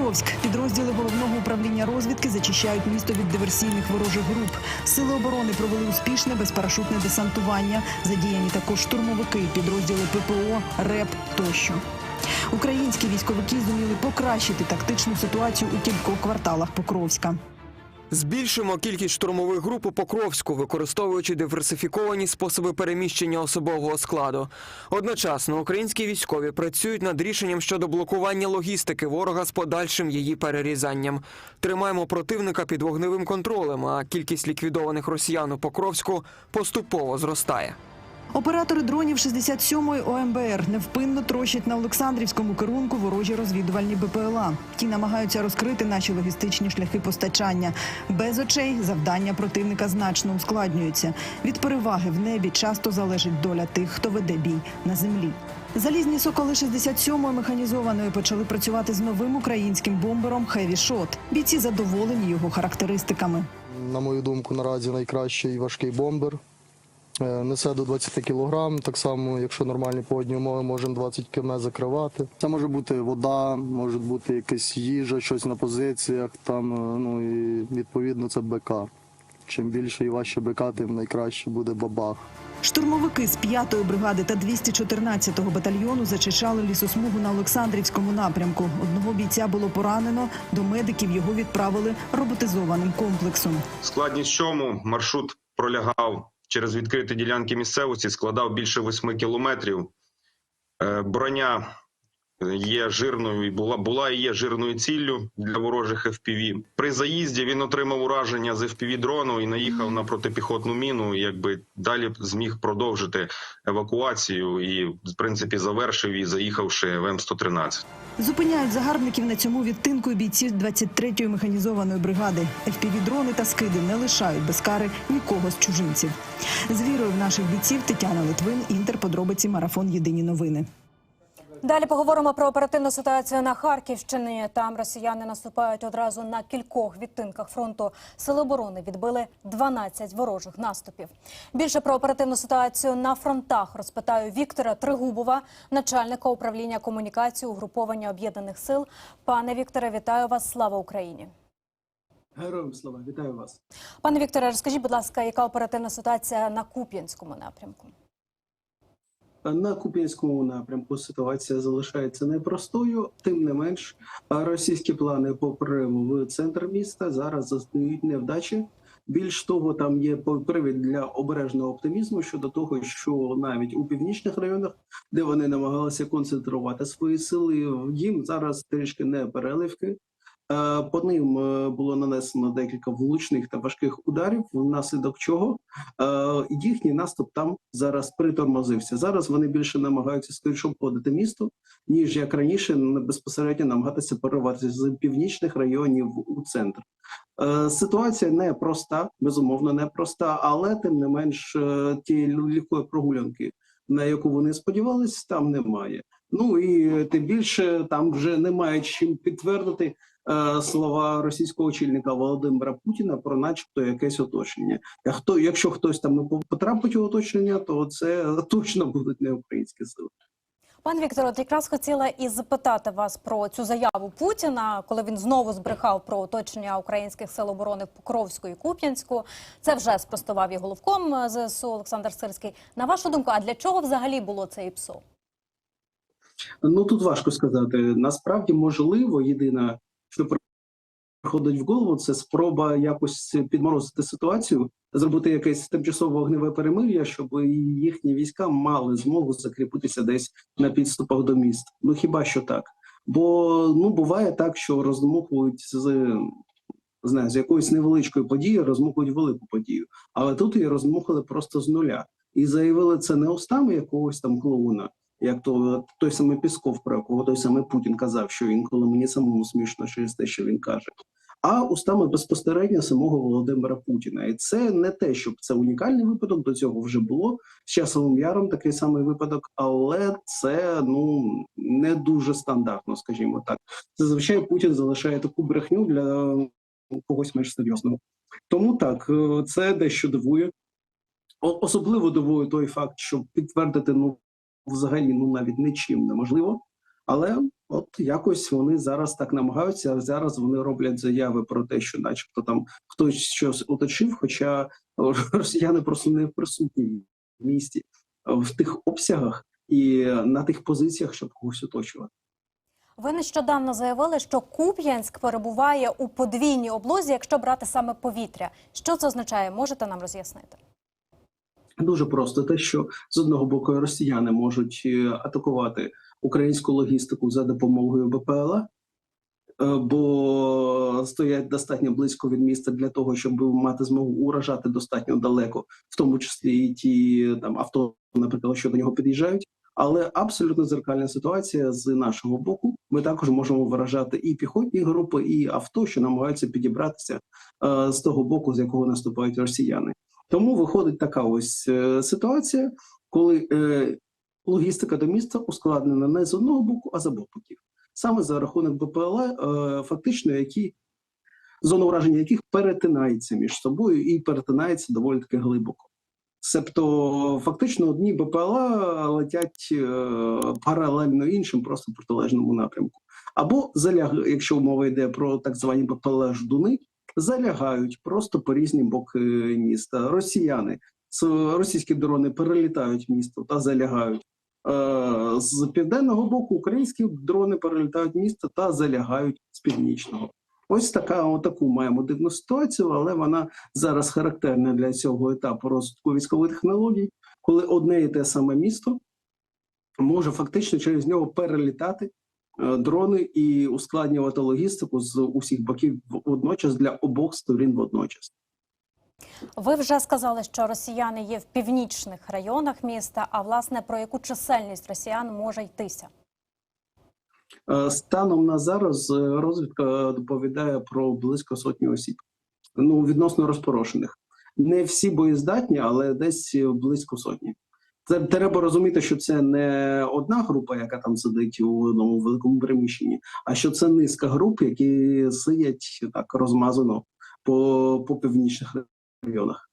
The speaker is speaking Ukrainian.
Покровськ. Підрозділи головного управління розвідки зачищають місто від диверсійних ворожих груп. Сили оборони провели успішне безпарашутне десантування. Задіяні також штурмовики, підрозділи ППО, РЕП тощо. Українські військовики зуміли покращити тактичну ситуацію у кількох кварталах Покровська. Збільшуємо кількість штурмових груп у Покровську, використовуючи диверсифіковані способи переміщення особового складу. Одночасно українські військові працюють над рішенням щодо блокування логістики ворога з подальшим її перерізанням. Тримаємо противника під вогневим контролем, а кількість ліквідованих росіян у Покровську поступово зростає. Оператори дронів 67-ї ОМБР невпинно трощать на Олександрівському керунку ворожі розвідувальні БПЛА. Ті намагаються розкрити наші логістичні шляхи постачання. Без очей завдання противника значно ускладнюються. Від переваги в небі часто залежить доля тих, хто веде бій на землі. Залізні соколи 67-ї механізованої почали працювати з новим українським бомбером Shot. Бійці задоволені його характеристиками. на мою думку, наразі найкращий важкий бомбер. Е, Несе до 20 кг, так само, якщо нормальні погодні умови, можемо 20 км закривати. Це може бути вода, може бути якась їжа, щось на позиціях, там, е, ну і відповідно це БК. Чим більше і важче БК, тим найкраще буде бабах. Штурмовики з 5-ї бригади та 214-го батальйону зачищали лісосмугу на Олександрівському напрямку. Одного бійця було поранено. До медиків його відправили роботизованим комплексом. Складність чому маршрут пролягав через відкриті ділянки місцевості, складав більше 8 кілометрів. Е, Броня є жирною і була, була і є жирною ціллю для ворожих FPV. При заїзді він отримав ураження з FPV дрону і наїхав на протипіхотну міну. і Якби далі зміг продовжити евакуацію і, в принципі, завершив її, заїхавши в М113. Зупиняють загарбників на цьому відтинку і бійці 23-ї механізованої бригади. FPV-дрони та скиди не лишають без кари нікого з чужинців. З вірою в наших бійців Тетяна Литвин, Інтер, подробиці, марафон Єдині новини. Далі поговоримо про оперативну ситуацію на Харківщині. Там росіяни наступають одразу на кількох відтинках фронту. Сили оборони відбили 12 ворожих наступів. Більше про оперативну ситуацію на фронтах розпитаю Віктора Тригубова, начальника управління комунікації угруповання об'єднаних сил. Пане Вікторе, вітаю вас! Слава Україні! Героям слава, вітаю вас. Пане Вікторе, розкажіть, будь ласка, яка оперативна ситуація на Куп'янському напрямку? На Куп'янському напрямку ситуація залишається непростою. Тим не менш, російські плани по прориву в центр міста зараз застають невдачі. Більш того, там є привід для обережного оптимізму щодо того, що навіть у північних районах, де вони намагалися концентрувати свої сили, їм зараз трішки не переливки. Е, По ним е, було нанесено декілька влучних та важких ударів, внаслідок чого е, їхній наступ там зараз притормозився. Зараз вони більше намагаються скоріше обходити місто, ніж як раніше безпосередньо намагатися перерватися з північних районів у центр. Ситуація не проста, безумовно, не проста, але тим не менш тієї легкої прогулянки, на яку вони сподівались, там немає. Ну і тим більше там вже немає чим підтвердити слова російського очільника Володимира Путіна про, начебто, якесь оточення. А хто, якщо хтось там і потрапить у оточення, то це точно будуть не українські сили. Пане Вікторе, от якраз хотіла і запитати вас про цю заяву Путіна, коли він знову збрехав про оточення українських сил оборони в Покровську і Куп'янську. Це вже спростував і головком е, ЗСУ Олександр Сирський. На вашу думку, а для чого взагалі було це ІПСО? Ну тут важко сказати. Насправді, можливо, єдине, що приходить в голову, це спроба якось підморозити ситуацію, зробити якесь тимчасове вогневе перемир'я, щоб їхні війська мали змогу закріпитися десь на підступах до міст. Ну хіба що так? Бо ну буває так, що роздмухують з. Знаю, з якоїсь невеличкої події розмухують велику подію, але тут її розмухали просто з нуля і заявили це не устами якогось там клоуна, як то той самий Пісков, про якого той самий Путін казав, що інколи мені самому смішно через те, що він каже, а устами безпосередньо самого Володимира Путіна. І це не те, щоб це унікальний випадок. До цього вже було з часовим яром такий самий випадок, але це ну не дуже стандартно, скажімо так. Зазвичай Путін залишає таку брехню для когось менш серйозного. Тому так е, це дещо дивує. Особливо дивує той факт, що підтвердити ну взагалі ну навіть нічим неможливо. Але от якось вони зараз так намагаються. Зараз вони роблять заяви про те, що, начебто, там хтось щось оточив, хоча росіяни просто не присутні в місті в тих обсягах і на тих позиціях, щоб когось оточувати. Ви нещодавно заявили, що Куп'янськ перебуває у подвійній облозі, якщо брати саме повітря. Що це означає? Можете нам роз'яснити? Дуже просто те, що з одного боку росіяни можуть е, атакувати українську логістику за допомогою БПЛА, е, бо стоять достатньо близько від міста для того, щоб мати змогу уражати достатньо далеко, в тому числі і ті там авто, наприклад, що до нього під'їжджають. Але абсолютно зеркальна ситуація з нашого боку. Ми також можемо виражати і піхотні групи, і авто, що намагаються підібратися е, з того боку, з якого наступають росіяни. Тому виходить така ось е, ситуація, коли е, логістика до міста ускладнена не з одного боку, а з обох боків. Саме за рахунок БПЛА, е, фактично, які зона ураження яких перетинається між собою і перетинається доволі таки глибоко. Себто, фактично, одні БПЛА летять паралельно іншим, просто в протилежному напрямку. Або заляг, якщо мова йде про так звані БПЛА ждуни, залягають просто по різні боки міста. Росіяни російські дрони перелітають місто та залягають. Е, З південного боку українські дрони перелітають місто та залягають з північного. Ось така таку маємо дивну ситуацію, але вона зараз характерна для цього етапу розвитку військових технологій, коли одне і те саме місто може фактично через нього перелітати дрони і ускладнювати логістику з усіх боків водночас для обох сторін водночас. Ви вже сказали, що росіяни є в північних районах міста. А власне про яку чисельність росіян може йтися? Е, Станом на зараз е, розвідка доповідає про близько сотні осіб. Ну відносно розпорошених. Не всі боєздатні, але десь е, близько сотні. Це треба розуміти, що це не одна група, яка там сидить у одному великому приміщенні, а що це низка груп, які сидять так розмазано по, по північних районах.